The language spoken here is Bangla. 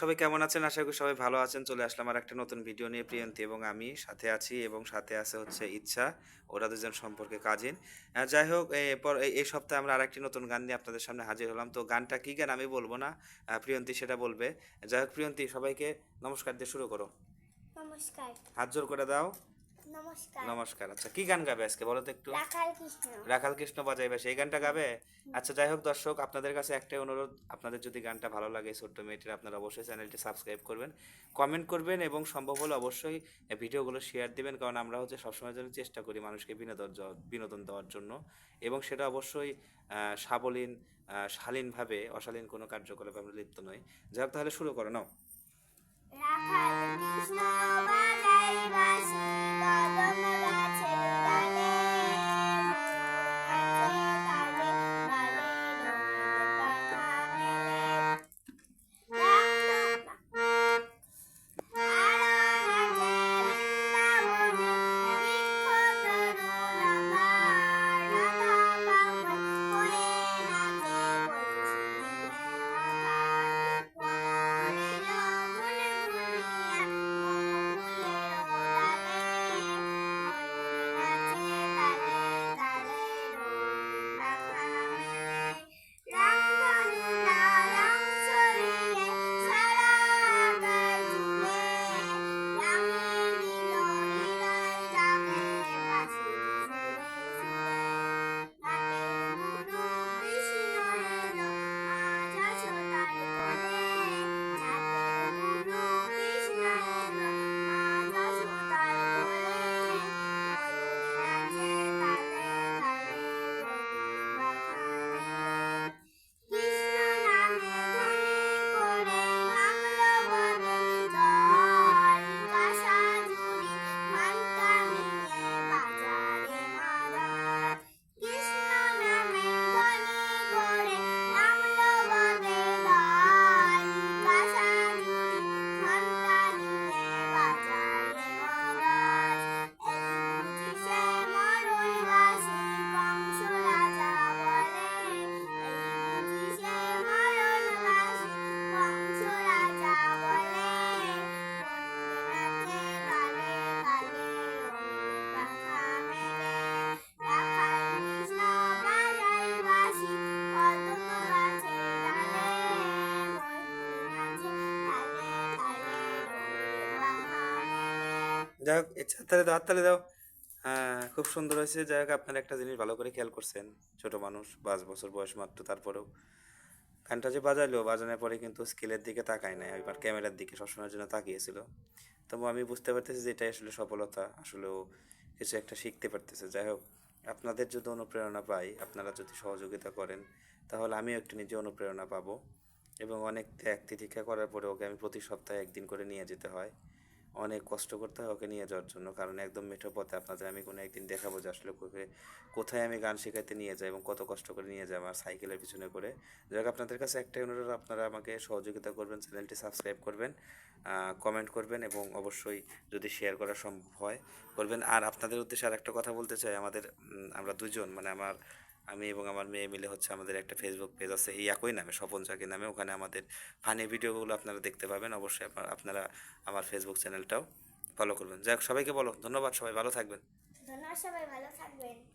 সবাই কেমন আছেন? আশা করি সবাই ভালো আছেন। চলে আসলাম আর একটা নতুন ভিডিও নিয়ে প্রিয়ন্তি এবং আমি সাথে আছি এবং সাথে আছে হচ্ছে ইচ্ছা। ওরা দুজন সম্পর্কে কাজিন। যাই হোক এরপর এই সপ্তাহে আমরা আরেকটি নতুন গান নিয়ে আপনাদের সামনে হাজির হলাম। তো গানটা কী গান আমি বলব না প্রিয়ন্তি প্রিয়ন্তী সেটা বলবে। যাই হোক প্রিয়ন্তি সবাইকে নমস্কার দিয়ে শুরু করো। নমস্কার। হাত জোর করে দাও। নমস্কার। নমস্কার আচ্ছা কি গান গাবে আজকে বলো তো একটু? রাখাল কৃষ্ণ। রাখাল কৃষ্ণ বাজাইবে সেই গানটা গাবে? আচ্ছা যাই হোক দর্শক আপনাদের কাছে একটাই অনুরোধ আপনাদের যদি গানটা ভালো লাগে ছোট্ট মেয়েটির আপনারা অবশ্যই চ্যানেলটি সাবস্ক্রাইব করবেন কমেন্ট করবেন এবং সম্ভব হলে অবশ্যই ভিডিওগুলো শেয়ার দিবেন কারণ আমরা হচ্ছে সবসময় জন্য চেষ্টা করি মানুষকে বিনোদন বিনোদন দেওয়ার জন্য এবং সেটা অবশ্যই সাবলীন শালীনভাবে অশালীন কোনো কার্যকলাপে আমরা লিপ্ত নই। যাই হোক তাহলে শুরু করো নাও। রাখাল কৃষ্ণ বাজাই বাঁশি কদম যাই হোক ইচ্ছা হাততালি দাও হাততালি দাও। হ্যাঁ খুব সুন্দর হয়েছে। যাই হোক, আপনারা একটা জিনিস ভালো করে খেয়াল করছেন। ছোট মানুষ, পাঁচ বছর বয়স মাত্র, তারপরেও। গানটা যে বাজাইলো, বাজানোর পরে কিন্তু স্কেলের দিকে তাকায় নাই, এবার ক্যামেরার দিকে সবসময়ের জন্য তাকিয়েছিল। তবু আমি বুঝতে পারতেছি যে এটাই আসলে সফলতা আসলেও কিছু একটা শিখতে পারতেছে। যাই হোক, আপনাদের যদি অনুপ্রেরণা পাই, আপনারা যদি সহযোগিতা করেন, তাহলে আমিও একটু নিজে অনুপ্রেরণা পাবো। এবং অনেক ত্যাগ তিতিক্ষা করার পরে ওকে আমি প্রতি সপ্তাহে একদিন করে নিয়ে যেতে হয়। অনেক কষ্ট করতে হয় ওকে নিয়ে যাওয়ার জন্য। কারণ একদম মেঠো পথে আপনাদের আমি কোনো একদিন দেখাবো যে আসলে কোথায় আমি গান শেখাইতে নিয়ে যাই এবং কত কষ্ট করে নিয়ে যাই আমার সাইকেলের পিছনে করে। যাই হোক, আপনাদের কাছে একটাই অনুরোধ, আপনারা আমাকে সহযোগিতা করবেন, চ্যানেলটি সাবস্ক্রাইব করবেন কমেন্ট করবেন এবং অবশ্যই যদি শেয়ার করা সম্ভব হয়, করবেন। আর আপনাদের উদ্দেশ্যে আর একটা কথা বলতে চাই, আমাদের আমরা দুজন মানে আমার আমি এবং আমার মেয়ে মিলে হচ্ছে আমাদের একটা ফেসবুক পেজ আছে এই একই নামে, স্বপন চাকি নামে। ওখানে আমাদের ফানি ভিডিওগুলো আপনারা দেখতে পাবেন। অবশ্যই আপনারা- আমার ফেসবুক চ্যানেলটাও ফলো করবেন। যাই সবাইকে বলো, ধন্যবাদ, সবাই ভালো থাকবেন। ধন্যবাদ, সবাই ভালো থাকবেন।